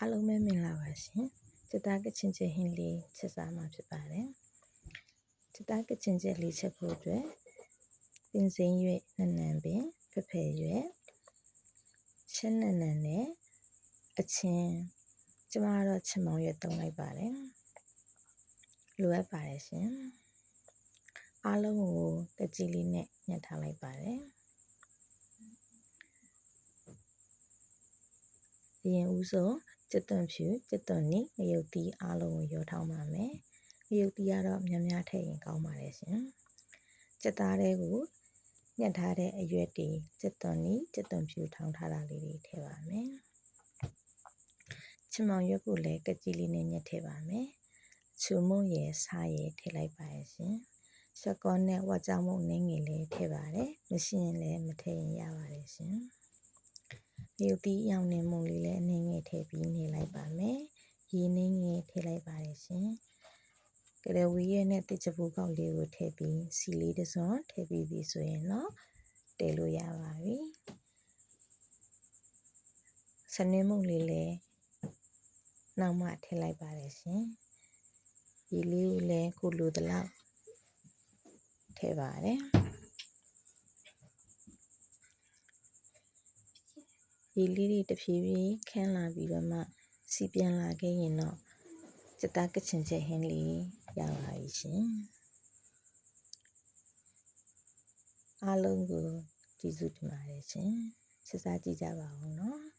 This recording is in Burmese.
အားလုံးပဲမင်္ဂလာပါရှင်စစ်သားကချင်ချက်ဟင်းလေးချက်စားမှာဖြစ်ပါတယ်စစ်သားကချင်ချက်လေးချက်ဖို့အတွက်ပင်စိမ်းရွက်နနံပင်ဖဖယ်ရွက်ချက်နနံနဲ့အချင်းကျမကတော့ချင်မောင်ရွက်သုံးလိုက်ပါတယ်လိုအပ်ပါတယ်ရှင်အားလုံးကိုတကြီးလေးနဲ့ညှက်ထားလိုက်ပါတယ်အရင်ဦးဆုံး ကျက်သွန်ဖြူကျက်သွန်နီငရုတ်တီးအားလုံးကိုရောထောင်းပါမယ်ငရုတ်တီးကတော့များများထည့်ရင်ကောင်းပါတယ်ရှင်ကျက်သားတွေကိုညှက်ထားတဲ့အရွက်တွေကျက်သွန်နီကျက်သွန်ဖြူထောင်းထားတာလေးတွေထည့်ပါမယ်ချမောင်ရွက်ကိုလည်းကကြီးလေးနဲ့ညှက်ထည့်ပါမယ်ချူမုံရယ်စားရယ်ထည့်လိုက်ပါရရှင်ရှကောနဲ့ဝါကြောင်မုံနင်းငယ်လေးထည့်ပါတယ်မရှိရင်လည်းမထည့်ရင်ရပါတယ်ရှင် မြုပ်တီးရောင်နေမုံလေးလည်းအနည်းငယ်ထည့်ပြီးနေလိုက်ပါမယ်။ရေနည်းငယ်ထည့်လိုက်ပါတယ်ရှင်။ကရဝီရဲ့နဲ့တစ်ချပူကောက်လေးကိုထည့်ပြီးစီလေးတစ်စွန်းထည့်ပြီးပြီဆိုရင်တော့တဲလို့ရပါပြီ။စနေမုံလေးလည်းနောက်မှထည့်လိုက်ပါတယ်ရှင်။ရေလေးကိုလည်းကိုလိုတလောက်ထည့်ပါတယ်။ ရေလေးတွေတဖြည်းဖြည်းခန်းလာပြီးတော့မှစီပြန်လာခဲ့ရင်တော့စတားကချင်ချက်ဟင်းလေးရပါပြီရှင်အားလုံးကိုကျေးဇူးတင်ပါတယ်ရှင်ဆက်စားကြည့်ကြပါဦးနော်